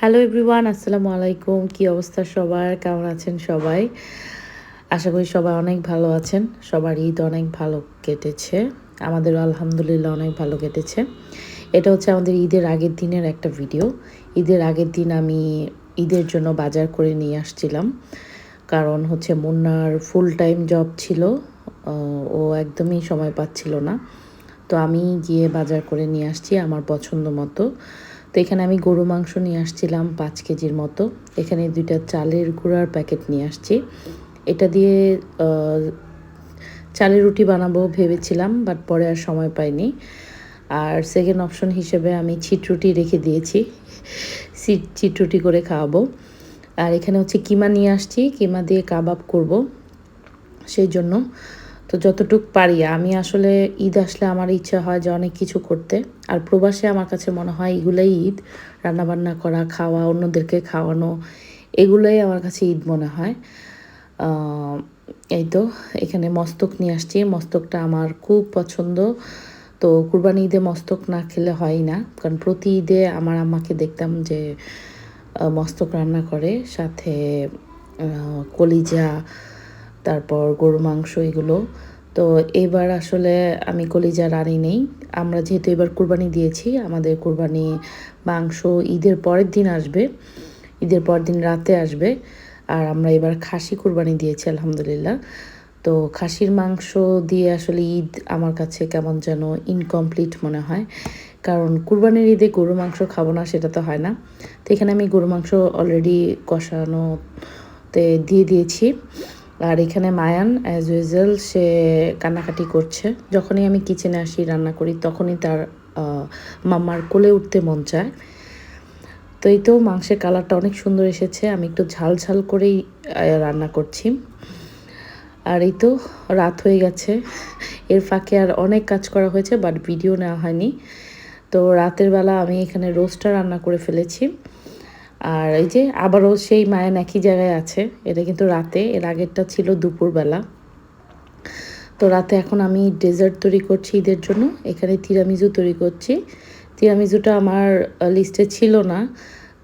Hello everyone আসসালামু আলাইকুম কি অবস্থা সবার? কেমন আছেন সবাই? আশা করি সবাই অনেক ভালো আছেন। সবার ঈদ অনেক ভালো কেটেছে। আমাদের আলহামদুলিল্লাহ অনেক ভালো কেটেছে। এটা হচ্ছে আমাদের ঈদের আগের দিনের একটা ভিডিও ঈদের আগের দিন আমি ঈদের জন্য বাজার করে নিয়ে আসছিলাম। কারণ হচ্ছে মুন্নার ফুল টাইম জব ছিল ও একদমই সময় পাচ্ছিল না। তো আমি গিয়ে বাজার করে নিয়ে আসছি আমার পছন্দ মতো। তো এখানে আমি গরু মাংস নিয়ে আসছিলাম পাঁচ কেজির মতো। এখানে দুইটা চালের গুঁড়ার প্যাকেট নিয়ে আসছি। এটা দিয়ে চালের রুটি বানাবো ভেবেছিলাম, বাট পরে আর সময় পাইনি। আর সেকেন্ড অপশন হিসেবে আমি ছিটরুটি রেখে দিয়েছি। ছিটরুটি করে খাওয়াবো। আর এখানে হচ্ছে কিমা নিয়ে আসছি। কিমা দিয়ে কাবাব করব। সেই জন্য তো যতটুক পারি, আমি আসলে ঈদ আসলে আমার ইচ্ছা হয় যে অনেক কিছু করতে। আর প্রবাসে আমার কাছে মনে হয় এগুলোই ঈদ, রান্নাবান্না করা, খাওয়া, অন্যদেরকে খাওয়ানো, এগুলোই আমার কাছে ঈদ মনে হয়। এই তো, এখানে মস্তক নিয়ে আসছি। মস্তকটা আমার খুব পছন্দ। তো কুরবানি ঈদে মস্তক না খেলে হয় না। কারণ প্রতি ঈদে আমার আম্মাকে দেখতাম যে মস্তক রান্না করে। সাথে কলিজা তারপর গরু মাংস এগুলো। তো এবার আসলে আমি কলিজা রানি নেই। আমরা যেহেতু এবার কুরবানি দিয়েছি, আমাদের কুরবানি মাংস ঈদের পরের দিন আসবে। ঈদের পরের দিন রাতে আসবে। আর আমরা এবার খাসি কুরবানি দিয়েছি, আলহামদুলিল্লাহ। তো খাসির মাংস দিয়ে আসলে ঈদ আমার কাছে কেমন যেন ইনকমপ্লিট মনে হয়। কারণ কুরবানির ঈদে গরু মাংস খাব না, সেটা তো হয় না। তো এখানে আমি গরু মাংস অলরেডি কষানোতে দিয়ে দিয়েছি। আর এখানে মায়ান অ্যাজ ইউজুয়াল সে কান্নাকাটি করছে। যখনই আমি কিচেনে আসি, রান্না করি, তখনই তার মাম্মার কোলে উঠতে মন চায়। তো এই তো মাংসের কালারটা অনেক সুন্দর এসেছে। আমি একটু ঝাল ঝাল করেই রান্না করছি। আর এই তো রাত হয়ে গেছে। এর ফাঁকে আর অনেক কাজ করা হয়েছে বাট ভিডিও নেওয়া হয়নি। তো রাতের বেলা আমি এখানে রোস্টটা রান্না করে ফেলেছি। আর এই যে আবারও সেই মায়ান একই জায়গায় আছে। এটা কিন্তু রাতে, এর আগেরটা ছিল দুপুরবেলা। তো রাতে এখন আমি ডেজার্ট তৈরি করছি ঈদের জন্য। এখানে তিরামিজু তৈরি করছি। তিরামিজুটা আমার লিস্টে ছিল না।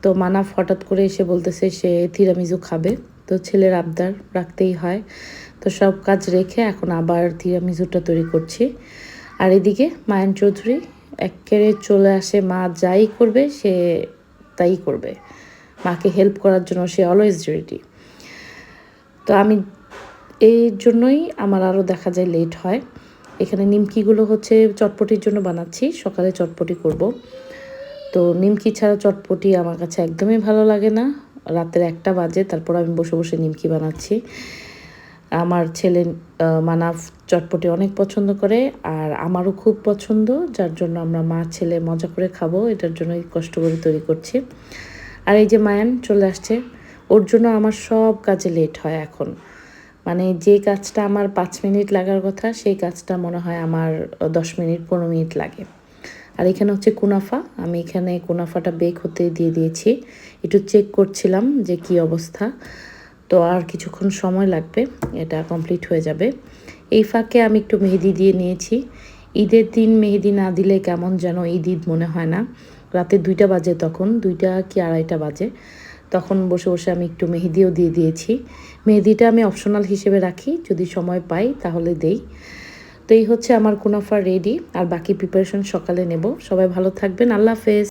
তো মানাফ হঠাৎ করে এসে বলতেছে সে তিরামিজু খাবে। তো ছেলের আবদার রাখতেই হয়। তো সব কাজ রেখে এখন আবার তিরামিজুটা তৈরি করছি। আর এদিকে মায়ান চৌধুরী একেবারে চলে আসে, মা যাই করবে, সে তাই করবে। মাকে হেল্প করার জন্য সে অলওয়েজ রেডি তো আমি এই জন্যই আমার আরও দেখা যায় লেট হয়। এখানে নিমকিগুলো হচ্ছে চটপটির জন্য বানাচ্ছি, সকালে চটপটি করব। তো নিমকি ছাড়া চটপটি আমার কাছে একদমই ভালো লাগে না। রাতের একটা বাজে, তারপর আমি বসে বসে নিমকি বানাচ্ছি। আমার ছেলে মানাফ চটপটি অনেক পছন্দ করে, আর আমারও খুব পছন্দ, যার জন্য আমরা মা, ছেলে মজা করে খাব, এটার জন্যই কষ্ট করে তৈরি করছি। আর এই যে মায়ান চলে আসছে, ওর জন্য আমার সব কাজে লেট হয় এখন। মানে যে কাজটা আমার পাঁচ মিনিট লাগার কথা, সেই কাজটা মনে হয় আমার দশ মিনিট, পনেরো মিনিট লাগে। আর এখানে হচ্ছে কুনাফা, আমি এখানে কুনাফাটা বেক হতে দিয়ে দিয়েছি। একটু চেক করছিলাম যে কি অবস্থা, তো আর কিছুক্ষণ সময় লাগবে, এটা কমপ্লিট হয়ে যাবে। এই ফাঁকে আমি একটু মেহেদি দিয়ে নিয়েছি। ঈদের দিন মেহেদি না দিলে কেমন যেন ঈদ ঈদ মনে হয় না। রাতে দুইটা বাজে তখন, দুইটা কি আড়াইটা বাজে। তখন বসে বসে আমি একটু মেহেদিও দিয়ে দিয়েছি। মেহেদিটা আমি অপশনাল হিসেবে রাখি, যদি সময় পাই তাহলে দেই। তো এই হচ্ছে আমার কুনাফা রেডি আর বাকি প্রিপারেশন সকালে নেব। সবাই ভালো থাকবেন, আল্লাহ হাফেজ।